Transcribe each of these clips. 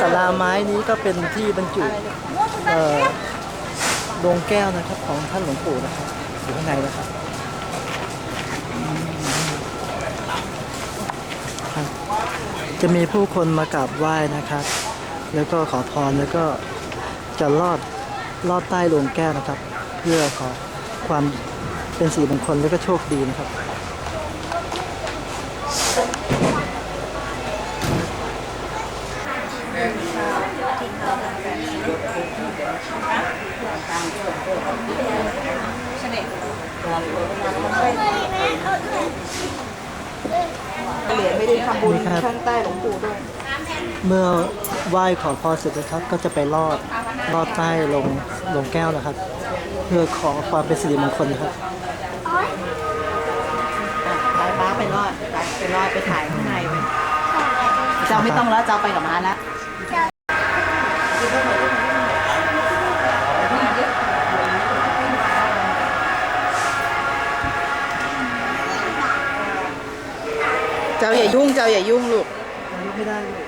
ศาลาไม้นี้ก็เป็นที่บรรจุดวงแก้วนะครับของท่านหลวงปู่นะครับอยู่ข้างในนะครับจะมีผู้คนมากราบไหว้นะครับ แล้วก็ขอพรแล้วก็จะลอดลอดใต้ดวงแก้วนะครับ เพื่อขอความเป็นสีมงคลแล้วก็โชคดีนะครับ เหรียญไม่ได้ทำบุญนี่ครับข้างใต้หลวงปู่ด้วย เมื่อไหว้ขอพรเสร็จนะครับ ก็จะไปลอดลอดใต้ลงลงแก้วนะครับ เพื่อขอความเป็นสิริมงคลนะครับไปป้าไปรอดไปไปรอดไปถ่ายข้างในไปเจ้าไม่ต้องแล้วเจ้าไปกับม้าแล้ว จ้าอย่ายุ่งเจ้าอย่ายุ่งลูกไม่ได้เลย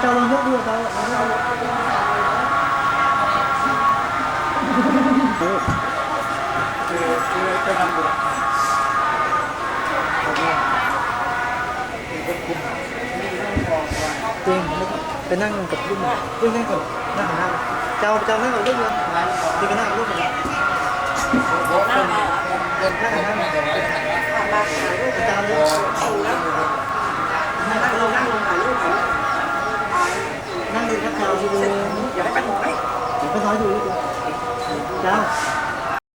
เจ้าลองยกดูเขาลองยกดูจริงไปนั่งกับรุ่นรุ่นนั่งก่อ นนั่งข้างหน้าเจ้าเจ้านั่งกับรุ่นเลยดีก็นั่งกับรุ่นเลยนั่งข้างหน้าอาจารย์เลยนั่งลงนั่งลงถ่ายรูปนั่งดีครับเจ้าดูอย่าให้ไปถอยอย่าไปถอยดูเจ้า